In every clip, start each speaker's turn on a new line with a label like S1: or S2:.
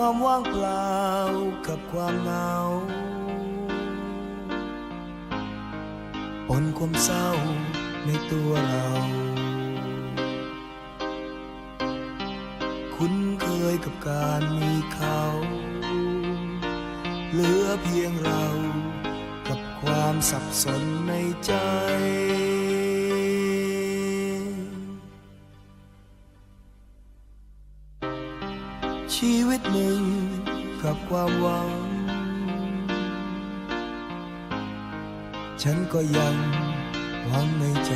S1: ความว่างเปล่ากับความเหงาปนความเศร้าในตัวเรา คุ้นเคยกับการมีเขา เหลือเพียงเรากับความสับสนในใจ ชีวิตหนึ่งกับความหวัง ฉันก็ยังหวังในใจ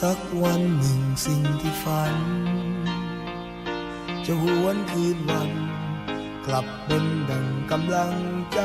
S1: สักวันหนึ่งสิ่งที่ฝัน จะหวนคืนวัน กลับเป็นดังกำลังใจ